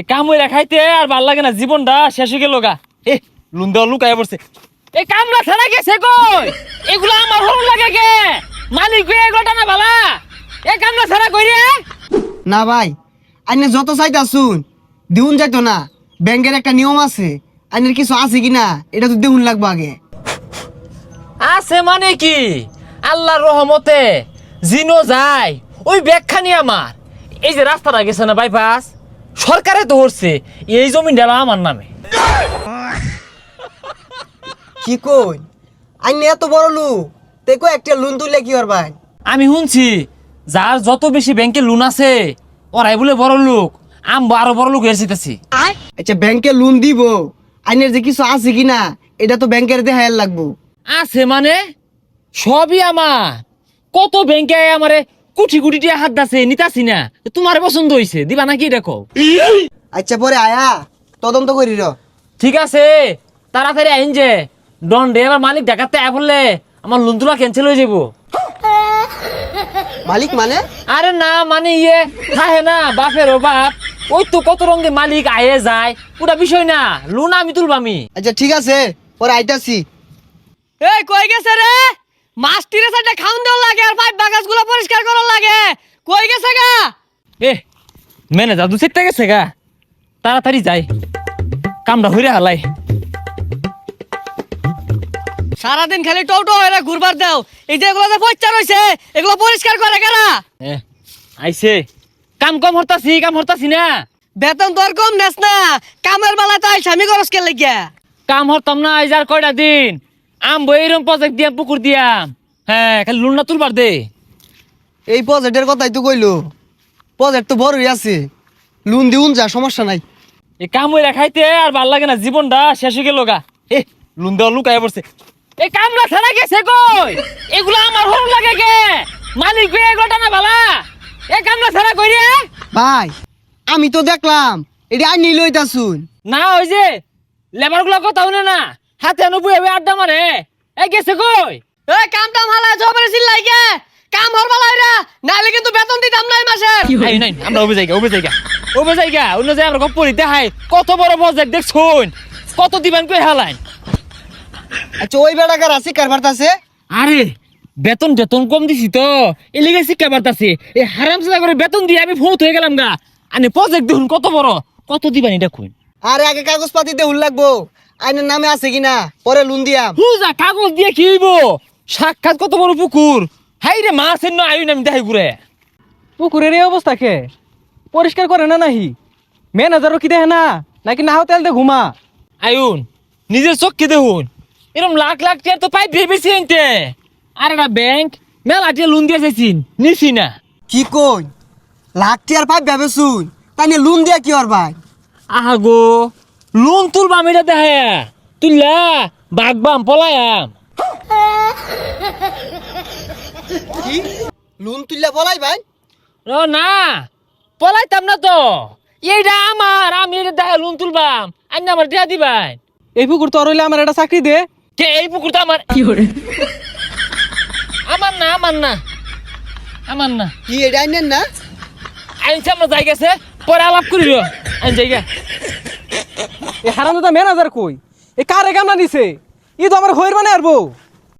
এ কাম হয়ে খাইতে আর ভালো লাগে না জীবনটা শেষ হয়ে গেল গা। এ লুন দেওয়া লুকায় পড়ছে। এ কামলা ছাড়া গেছে কই? এগুলো আমার হরণ লাগে কে? মালিক গো এগুলো টানা ভালা এ কামলা ছাড়া কই রে? না ভাই আইনে যত চাইতা শুন দিউন যাইতো না। ব্যাংকের একটা নিয়ম আছে আইনের কিছু আছে কিনা এটা তো দেউন লাগবে আগে। আছে মানে কি? আল্লাহর রহমতে জিনো যায় ওই ব্যাগখানি আমার। এই যে রাস্তাটা গেছে না বাইপাস সরকারে তো হচ্ছে এই জমি ডেলা আমার নামে। কি কই? আইনে এত বড় লোক দেখো একটা লোন তুললে কি ভাই আমি শুনছি যার যত বেশি ব্যাংকে লোন আছে ওরাই বলে বড় লোক আম আরও বড় লোক যেতেছি আচ্ছা ব্যাংকে লোন দিব আইনের যে কিছু আছে কিনা এটা তো ব্যাংকের দেখায় লাগবো। আছে মানে? সবই আমার। কত ব্যাংকে আমারে? কোটি কোটি টাকা হাত দাছে নিতাছি না তোমার পছন্দ হইছে দিবা নাকি দেখো আচ্ছা পরে আয়া তদন্ত করি র। ঠিক আছে তাড়াতাড়ি আইন যে। ডন ডে এবার মালিক দেখাতে আয় বললে আমার লোন তোলা ক্যান্সেল হয়ে যাব মালিক মানে? আরে না মানে ইয়ে থাকে না বাপের ও বাপ ওই তো কত রঙে মালিক আয়ে যায়। ওটা বিষয় না লোন আমি তুলবামি। আচ্ছা ঠিক আছে পরে আইতাছি। এই কই গেছে রে? মাস্টিরে সাইডে খাউন দেওয়ার লাগে আর পাইপ বাগাসগুলো পরিষ্কার করার লাগে। কই গেছে গা? এ মেনে জাদু চেকতে গেছে গা। তাড়াতাড়ি যাই। কামটা হইরে হালাই। সারাদিন খালি টোটো হয়ে ঘুরবার দাও। এই যে এগুলো যে পরিষ্কার হয়েছে এগুলো পরিষ্কার করে কারা এ আইছে। কাম কম হরতাছি কাম হরতাছি না। বেতন তোর কম নেস না। কামের বেলায় তো স্বামী খরচ কে লাগিয়া। কাম হরতাম না আইজ আর কয়টা দিন? আম বইরম প্রজেক্ট দিয়াম পুকুর দিয়াম হ্যাঁ খালি লোন না তুলবার দে। এই প্রজেক্টের কথাই তো কইলো। প্রজেক্ট তো বড়ই আছে। লোন দিউন যা সমস্যা নাই। এ কাম হইরা খাইতে আর ভালো লাগে না জীবনটা শেষ হয়ে গেল গা। এ লুন দেওয়া লুকায় পড়ছে। এই কামলা ছাড়া গেছে কই? এগুলো আমার হরণ লাগে কে? মালিক গো এগুলো টানা ভালা এ কামলা ছাড়া কই রে? ভাই আমি তো দেখলাম এটা আইনি লইতাছুন। না ওই যে লেবারগুলো কথা শুনে না। হাতে আনো বুয়ে বুয়ে আড্ডা মারে। এ গেছে কই? এ কাম টাম হালা জবরে চিল্লাই গে কাম হর বেলা হইরা নাইলে কিন্তু বেতন দিতাম না এই মাসের আই নাই আমরা ওবে জায়গা ওবে জায়গা ওবে জায়গা অন্য জায়গা আমরা গপ্প দিতে হাই কত বড় প্রজেক্ট দেখছুন? কত দিবেন কই হালাইন? আচ্ছা ওই বেড়াকার আছে কারবার আছে? আরে বেতন বেতন কম দিছি তো। এলিগে শিক্ষা বার্তাছে এই হারাম সাদা করে বেতন দিয়ে আমি ফৌত হয়ে গেলাম গা। আনে প্রজেক্ট দেখুন কত বড়। কত দিবেন এটা কই? আরে আগে কাগজ পাতি দেউন লাগবো। আইনের নামে আছে কিনা? পরে লোন দিয়াম। হুজা কাগজ দিয়ে কি হইব? সাক্ষাৎ কত বড় পুকুর? হাই রে মাছের না আইন আমি দেখাই ঘুরে। পুকুরের এই অবস্থা কে? পরিষ্কার করে না নাহি? ম্যানেজারও কি দেখে না? নাকি না তেল দে ঘুমা? আয়ুন নিজের চোখকে দেখুন। এরকম লাখ লাখ টাকা তো পাই ভেবেছি আনতে। আর একটা ব্যাংক মেলা টিয়া লোন দিয়ে চাইছিন নিছি না। কি কই? লাখ টিয়ার পাইপ ভেবে শুন তাই নিয়ে লোন দিয়া কি আর ভাই? আহা গো লোন তুলবাম এটা দেখে। তুললা বাগবাম পলায়াম কি? লোন তুললে পলাই ভাই? ও না পলাইতাম না তো। এইটা আমার আমি এটা দেখে লোন তুলবাম। আইন আমার দিয়া দিবাই। এই পুকুর তোর হইলে আমার একটা চাকরি দে। কে এই পুকুরটা আমার? আমার না আমার না। আমার না। কি এটা আইনেন না? আইনছে আমরা যাই গেছে পরে আলাপ করিল। আইন জায়গা এই হারান দাদা ম্যানেজার কই? এ কারে গামলা নিছে? ই তো আমার হইর মানে আরবো